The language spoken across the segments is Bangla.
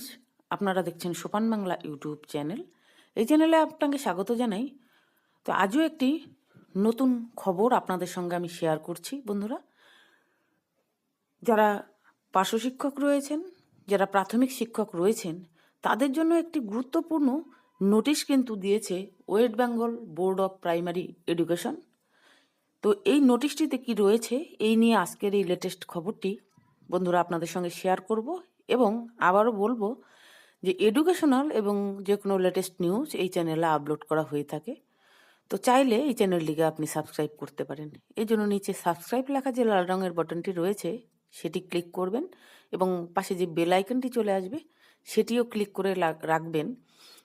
ফ্রেন্ডস আপনারা দেখছেন সোপান বাংলা ইউটিউব চ্যানেল। এই চ্যানেলে আপনাকে স্বাগত জানাই। তো আজও একটি নতুন খবর আপনাদের সঙ্গে আমি শেয়ার করছি, বন্ধুরা। যারা পার্শ্ব শিক্ষক রয়েছেন, যারা প্রাথমিক শিক্ষক রয়েছেন, তাদের জন্য একটি গুরুত্বপূর্ণ নোটিশ কিন্তু দিয়েছে West Bengal Board of Primary Education তো এই নোটিশটিতে কি রয়েছে, এই নিয়ে আজকের এই লেটেস্ট খবরটি বন্ধুরা আপনাদের সঙ্গে শেয়ার করব। এবং আবারও বলব যে এডুকেশনাল এবং যে কোনো লেটেস্ট নিউজ এই চ্যানেলে আপলোড করা হয়ে থাকে। তো চাইলে এই চ্যানেলটিকে আপনি সাবস্ক্রাইব করতে পারেন। এই জন্য নিচে সাবস্ক্রাইব লেখা যে লাল রঙের বাটনটি রয়েছে, সেটি ক্লিক করবেন এবং পাশে যে বেল আইকনটি চলে আসবে, সেটিও ক্লিক করে রাখবেন।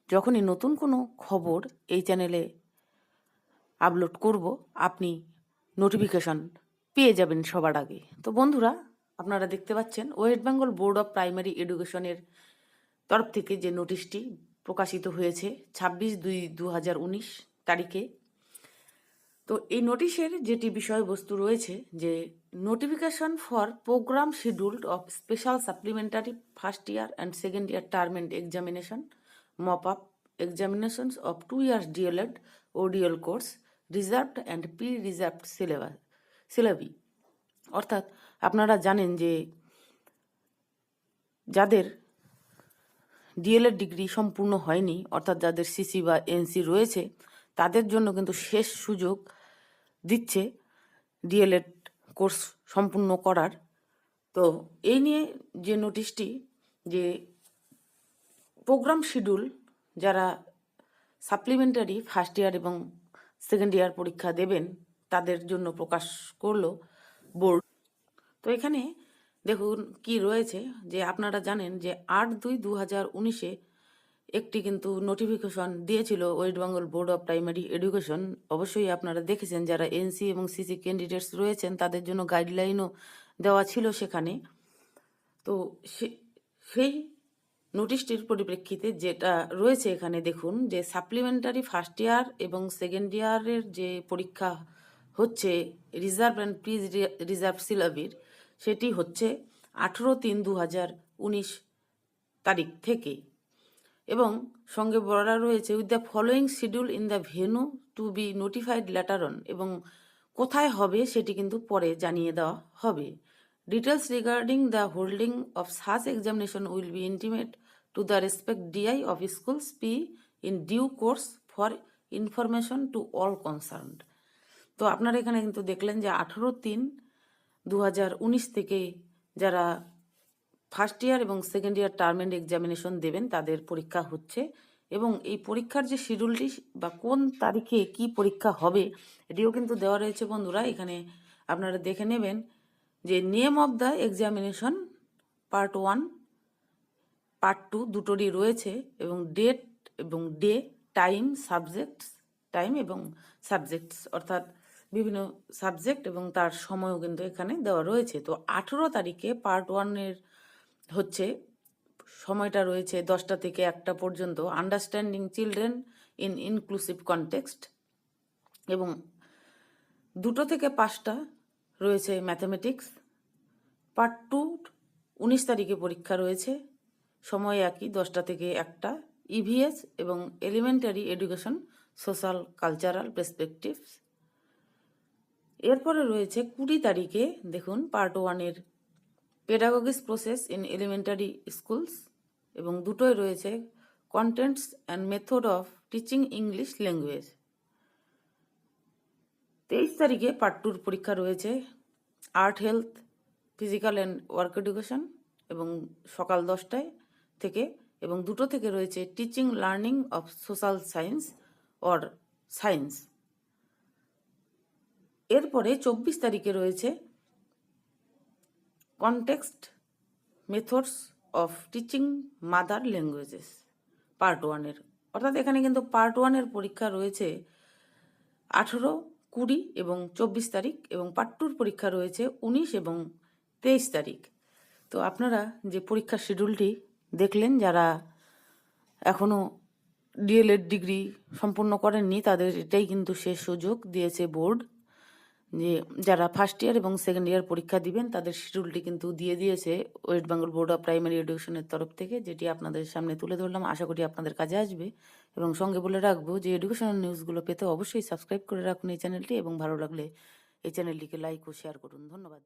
যখনই নতুন কোনো খবর এই চ্যানেলে আপলোড করব, আপনি নোটিফিকেশন পেয়ে যাবেন সবার আগে। তো বন্ধুরা আপনারা দেখতে পাচ্ছেন West Bengal Board of Primary এডুকেশনের তরফ থেকে যে নোটিশটি প্রকাশিত হয়েছে ছাব্বিশ দুই দু হাজার উনিশ তারিখে। তো এই নোটিশের যেটি বিষয়বস্তু রয়েছে যে notification for program scheduled of special supplementary first year and second year term end examination mop up examinations of two years DElEd O DEl course reserved and pre reserved syllabus syllabi অর্থাৎ আপনারা জানেন যে যাদের ডিএলএড ডিগ্রি সম্পূর্ণ হয়নি, অর্থাৎ যাদের সিসি বা এনসি রয়েছে, তাদের জন্য কিন্তু শেষ সুযোগ দিচ্ছে ডিএলএড কোর্স সম্পূর্ণ করার। তো এই নিয়ে যে নোটিশটি, যে প্রোগ্রাম শিডিউল যারা সাপ্লিমেন্টারি ফার্স্ট ইয়ার এবং সেকেন্ড ইয়ার পরীক্ষা দেবেন, তাদের জন্য প্রকাশ করল বোর্ড। তো এখানে দেখুন কি রয়েছে যে আপনারা জানেন যে আট দুই দু হাজার উনিশে একটি কিন্তু নোটিফিকেশন দিয়েছিল West Bengal Board of Primary Education অবশ্যই আপনারা দেখেছেন যারা এনসি এবং সিসি ক্যান্ডিডেটস রয়েছেন তাদের জন্য গাইডলাইনও দেওয়া ছিল সেখানে। তো সেই নোটিশটির পরিপ্রেক্ষিতে যেটা রয়েছে এখানে দেখুন যে সাপ্লিমেন্টারি ফার্স্ট ইয়ার এবং সেকেন্ড ইয়ারের যে পরীক্ষা হচ্ছে রিজার্ভ অ্যান্ড প্রি রিজার্ভ সিলাবির, সেটি হচ্ছে আঠেরো তিন দু হাজার উনিশ তারিখ থেকে। এবং সঙ্গে বলা রয়েছে with the following schedule in the venue to be notified later on এবং কোথায় হবে সেটি কিন্তু পরে জানিয়ে দেওয়া হবে। Details regarding the holding of such examination will be intimate to the respect DI of schools P in due course for information to all concerned তো আপনারা এখানে কিন্তু দেখলেন যে আঠেরো তিন দু থেকে যারা ফার্স্ট ইয়ার এবং second year term end examination দেবেন, তাদের পরীক্ষা হচ্ছে। এবং এই পরীক্ষার যে শিডিউলটি বা কোন তারিখে কি পরীক্ষা হবে, এটিও কিন্তু দেওয়া রয়েছে বন্ধুরা। এখানে আপনারা দেখে নেবেন যে name of the examination part one part two দুটোরই রয়েছে এবং ডেট এবং ডে টাইম সাবজেক্টস টাইম এবং সাবজেক্টস অর্থাৎ বিভিন্ন সাবজেক্ট এবং তার সময়ও কিন্তু এখানে দেওয়া রয়েছে। তো আঠেরো তারিখে পার্ট ওয়ানের হচ্ছে সময়টা রয়েছে দশটা থেকে একটা পর্যন্ত। Understanding children in inclusive context এবং দুটো থেকে পাঁচটা রয়েছে ম্যাথামেটিক্স পার্ট টু উনিশ তারিখে পরীক্ষা রয়েছে। সময় একই, দশটা থেকে একটা। ইভিএস এবং elementary education social cultural perspectives এরপরে রয়েছে কুড়ি তারিখে দেখুন পার্ট ওয়ানের pedagogies process in elementary schools এবং দুটোই রয়েছে contents and method of teaching English language তেইশ তারিখে পার্ট টুর পরীক্ষা রয়েছে art health physical and work education এবং সকাল দশটায় থেকে এবং দুটো থেকে রয়েছে teaching learning of social science or science এরপরে চব্বিশ তারিখে রয়েছে context methods of teaching mother languages part ওয়ানের অর্থাৎ এখানে কিন্তু পার্ট ওয়ানের পরীক্ষা রয়েছে আঠেরো, কুড়ি এবং চব্বিশ তারিখ এবং পার্ট টুর পরীক্ষা রয়েছে উনিশ এবং তেইশ তারিখ। তো আপনারা যে পরীক্ষার শিডিউলটি দেখলেন, যারা এখনও ডিএলএড ডিগ্রি সম্পূর্ণ করেননি, তাদের এটাই কিন্তু শেষ সুযোগ দিয়েছে বোর্ড যে যারা ফার্স্ট ইয়ার এবং সেকেন্ড ইয়ার পরীক্ষা দিবেন, তাদের শিডিউলটি কিন্তু দিয়ে দিয়েছে West Bengal Board of Primary এডুকেশনের তরফ থেকে, যেটি আপনাদের সামনে তুলে ধরলাম। আশা করি আপনাদের কাজে আসবে। এবং সঙ্গে বলে রাখব যে এডুকেশনাল নিউজগুলো পেতে অবশ্যই সাবস্ক্রাইব করে রাখুন এই চ্যানেলটি এবং ভালো লাগলে এই চ্যানেলটিকে লাইক ও শেয়ার করুন। ধন্যবাদ।